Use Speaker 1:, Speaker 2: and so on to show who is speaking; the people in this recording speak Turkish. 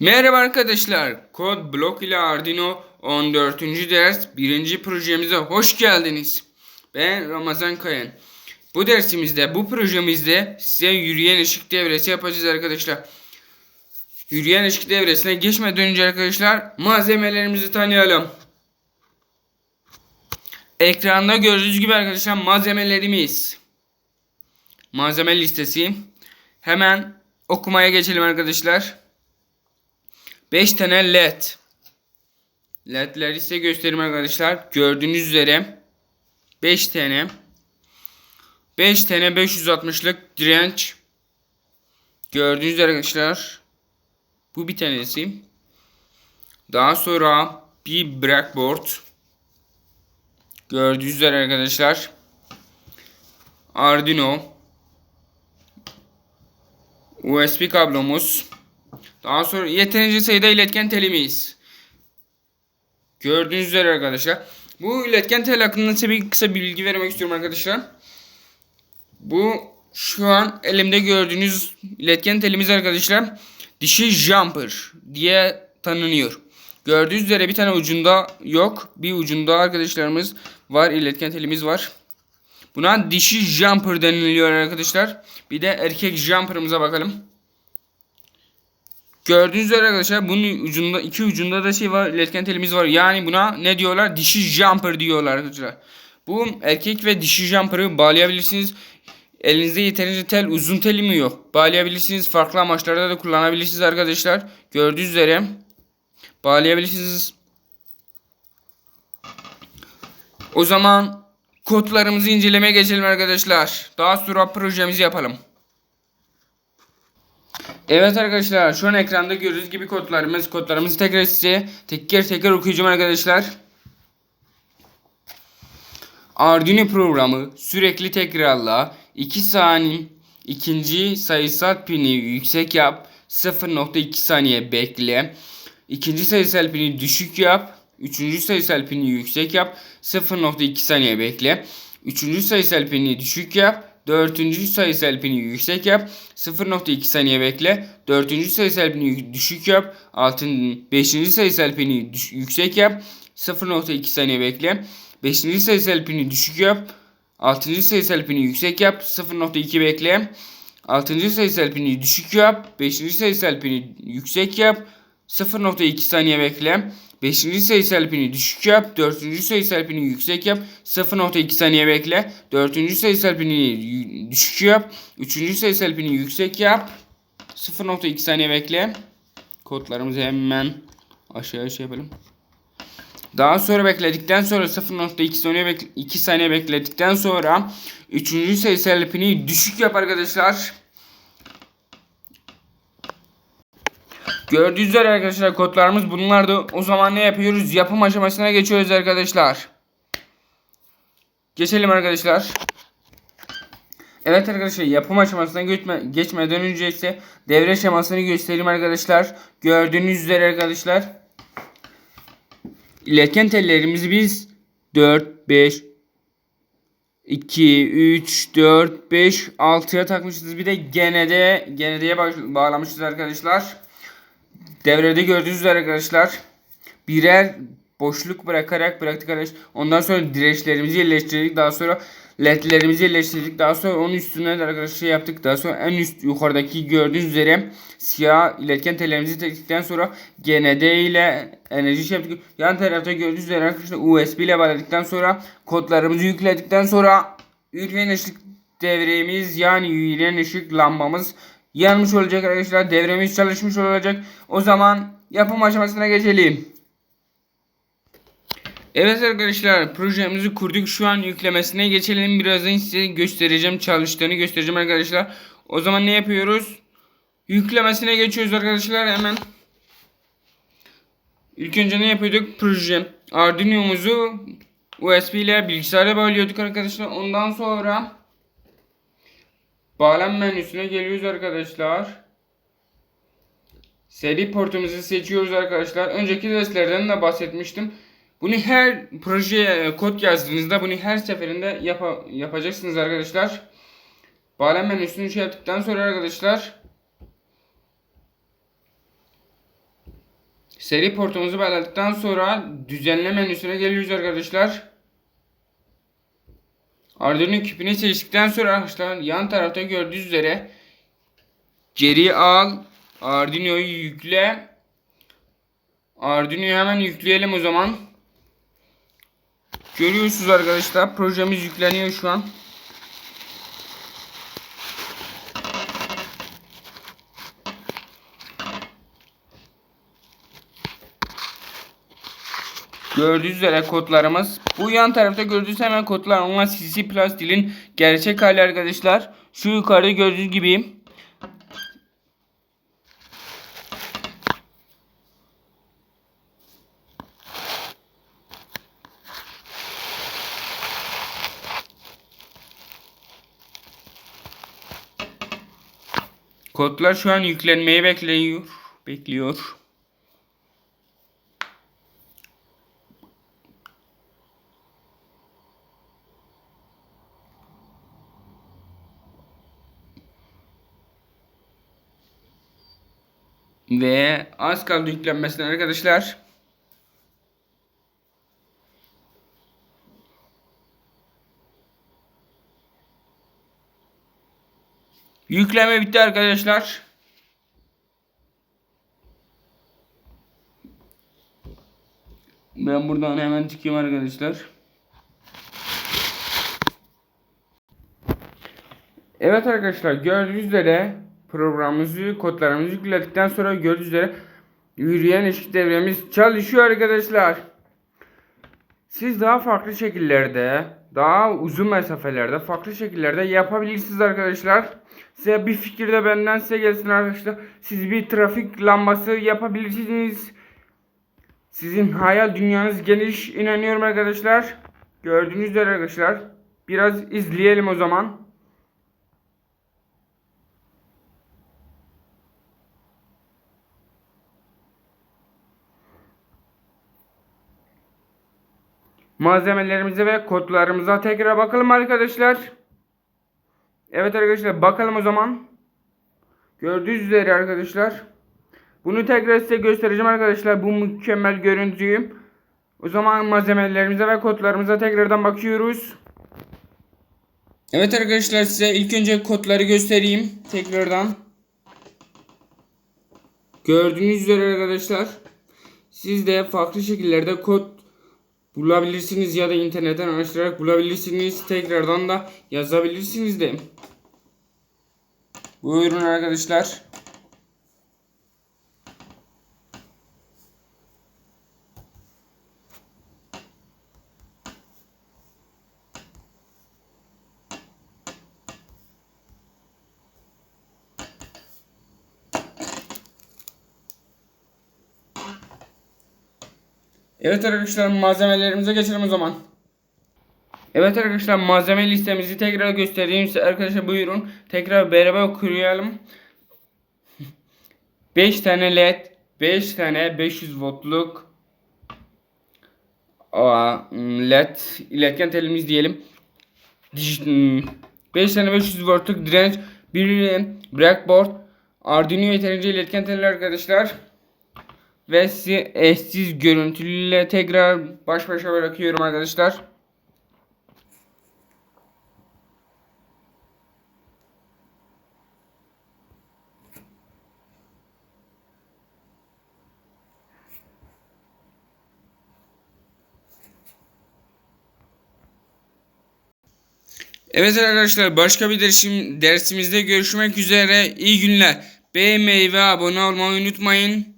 Speaker 1: Merhaba arkadaşlar. Kod Blok ile Arduino 14. ders 1. projemize hoş geldiniz. Ben Ramazan Kayan. Bu dersimizde, bu projemizde size yürüyen ışık devresi yapacağız arkadaşlar. Yürüyen ışık devresine geçmeden önce arkadaşlar malzemelerimizi tanıyalım. Ekranda gördüğünüz gibi arkadaşlar malzemelerimiz. Malzeme listesi. Hemen okumaya geçelim arkadaşlar. 5 tane led. Ledleri size göstereyim arkadaşlar. Gördüğünüz üzere 5 tane 5 tane 560'lık direnç. Gördüğünüz üzere arkadaşlar. Bu bir tanesi. Daha sonra bir breakboard. Gördüğünüz üzere arkadaşlar. Arduino. USB kablomuz. Daha sonra yeterince sayıda iletken telimiz. Gördüğünüz üzere arkadaşlar. Bu iletken tel hakkında size bir kısa bilgi vermek istiyorum arkadaşlar. Bu şu an elimde gördüğünüz iletken telimiz arkadaşlar. Dişi jumper diye tanınıyor. Gördüğünüz üzere bir tane ucunda yok. Bir ucunda arkadaşlarımız var. iletken telimiz var. Buna dişi jumper deniliyor arkadaşlar. Bir de erkek jumper'ımıza bakalım. Gördüğünüz üzere arkadaşlar bunun ucunda iki ucunda da şey var iletken telimiz var. Yani buna ne diyorlar? Dişi jumper diyorlar arkadaşlar. Bu erkek ve dişi jumper'ı bağlayabilirsiniz. Elinizde yeterince tel uzun teli mi yok? Bağlayabilirsiniz. Farklı amaçlarda da kullanabilirsiniz arkadaşlar. Gördüğünüz üzere bağlayabilirsiniz. O zaman kodlarımızı incelemeye geçelim arkadaşlar. Daha sonra projemizi yapalım. Evet arkadaşlar şu an ekranda gördüğünüz gibi kodlarımız. Kodlarımızı tekrar size teker teker okuyacağım arkadaşlar. Arduino programı sürekli tekrarla 2 saniye ikinci sayısal pini yüksek yap 0.2 saniye bekle ikinci sayısal pini düşük yap üçüncü sayısal pini yüksek yap 0.2 saniye bekle üçüncü sayısal pini düşük yap Dördüncü sayısal pini yüksek yap. 0.2 saniye bekle. Dördüncü sayısal pini düşük yap. Altın, beşinci sayısal pini düş, yüksek yap. 0.2 saniye bekle. Beşinci sayısal pini düşük yap. Altıncı sayısal pini yüksek yap. 0.2 bekle. Altıncı sayısal pini düşük yap. Beşinci sayısal pini yüksek yap. 0.2 saniye bekle. 5. sayısal pini düşük yap. 4. sayısal pini yüksek yap. 0.2 saniye bekle. 4. sayısal pini düşük yap. 3. sayısal pini yüksek yap. 0.2 saniye bekle. Kodlarımızı hemen aşağıya şey yapalım. Daha sonra bekledikten sonra 0.2 saniye, bekle 2 saniye bekledikten sonra 3. sayısal pini düşük yap arkadaşlar. Gördüğünüz üzere arkadaşlar kodlarımız bunlardı. O zaman ne yapıyoruz? Yapım aşamasına geçiyoruz arkadaşlar. Geçelim arkadaşlar. Evet arkadaşlar yapım aşamasına geçme, geçmeden önce ise devre şemasını göstereyim arkadaşlar. Gördüğünüz üzere arkadaşlar. İletken tellerimizi biz 4, 5, 2, 3, 4, 5, 6'ya takmışız. Bir de genede, genedeye bağlamışız arkadaşlar. Devrede gördüğünüz üzere arkadaşlar birer boşluk bırakarak bıraktık arkadaşlar. Ondan sonra direçlerimizi yerleştirdik. Daha sonra ledlerimizi yerleştirdik. Daha sonra onun üstüne de arkadaşlar şey yaptık. Daha sonra en üst yukarıdaki gördüğünüz üzere siyah iletken tellerimizi taktıktan sonra GND ile enerji şey yaptık. Yan tarafta gördüğünüz üzere arkadaşlar USB ile bağladıktan sonra kodlarımızı yükledikten sonra yükleyen ışık devremiz yani yükleyen ışık lambamız yanmış olacak arkadaşlar. Devremiz çalışmış olacak. O zaman yapım aşamasına geçelim. Evet arkadaşlar projemizi kurduk. Şu an yüklemesine geçelim. Birazdan size göstereceğim çalıştığını göstereceğim arkadaşlar. O zaman ne yapıyoruz? Yüklemesine geçiyoruz arkadaşlar hemen. İlk önce ne yapıyorduk? Proje. Arduino'muzu USB ile bilgisayara bağlıyorduk arkadaşlar. Ondan sonra Bağlam menüsüne geliyoruz arkadaşlar. Seri portumuzu seçiyoruz arkadaşlar. Önceki derslerden de bahsetmiştim. Bunu her projeye kod yazdığınızda bunu her seferinde yap yapacaksınız arkadaşlar. Bağlam menüsünü şey yaptıktan sonra arkadaşlar Seri portumuzu bağladıktan sonra düzenle menüsüne geliyoruz arkadaşlar. Arduino küpünü seçtikten sonra arkadaşlar yan tarafta gördüğünüz üzere geri al Arduino'yu yükle Arduino'yu hemen yükleyelim o zaman. Görüyorsunuz arkadaşlar projemiz yükleniyor şu an. Gördüğünüz üzere kodlarımız. Bu yan tarafta gördüğünüz hemen kodlar onlar CC Plus dilin gerçek hali arkadaşlar. Şu yukarıda gördüğünüz gibi Kodlar şu an yüklenmeyi bekliyor. Bekliyor. Ve az kaldı yüklenmesine arkadaşlar. Yükleme bitti arkadaşlar. Ben buradan hemen çıkayım arkadaşlar. Evet arkadaşlar gördüğünüz üzere programımızı kodlarımızı yükledikten sonra gördüğünüz üzere yürüyen eşik devremiz çalışıyor arkadaşlar. Siz daha farklı şekillerde, daha uzun mesafelerde, farklı şekillerde yapabilirsiniz arkadaşlar. Size bir fikir de benden size gelsin arkadaşlar. Siz bir trafik lambası yapabilirsiniz. Sizin hayal dünyanız geniş inanıyorum arkadaşlar. Gördüğünüz üzere arkadaşlar. Biraz izleyelim o zaman. Malzemelerimize ve kodlarımıza tekrar bakalım arkadaşlar. Evet arkadaşlar bakalım o zaman. Gördüğünüz üzere arkadaşlar. Bunu tekrar size göstereceğim arkadaşlar bu mükemmel görüntüyü. O zaman malzemelerimize ve kodlarımıza tekrardan bakıyoruz. Evet arkadaşlar size ilk önce kodları göstereyim tekrardan. Gördüğünüz üzere arkadaşlar. Siz de farklı şekillerde kod bulabilirsiniz ya da internetten araştırarak bulabilirsiniz. Tekrardan da yazabilirsiniz de. Buyurun arkadaşlar. Evet arkadaşlar malzemelerimize geçelim o zaman. Evet arkadaşlar malzeme listemizi tekrar göstereyim size arkadaşlar buyurun. Tekrar beraber okuyalım. 5 tane led, 5 tane 500 voltluk led iletken telimiz diyelim. 5 tane 500 voltluk direnç, bir breakboard, Arduino yeterince iletken teller arkadaşlar ve sizi eşsiz görüntüyle tekrar baş başa bırakıyorum arkadaşlar. Evet arkadaşlar başka bir dersim, dersimizde görüşmek üzere. İyi günler. Beğenmeyi ve abone olmayı unutmayın.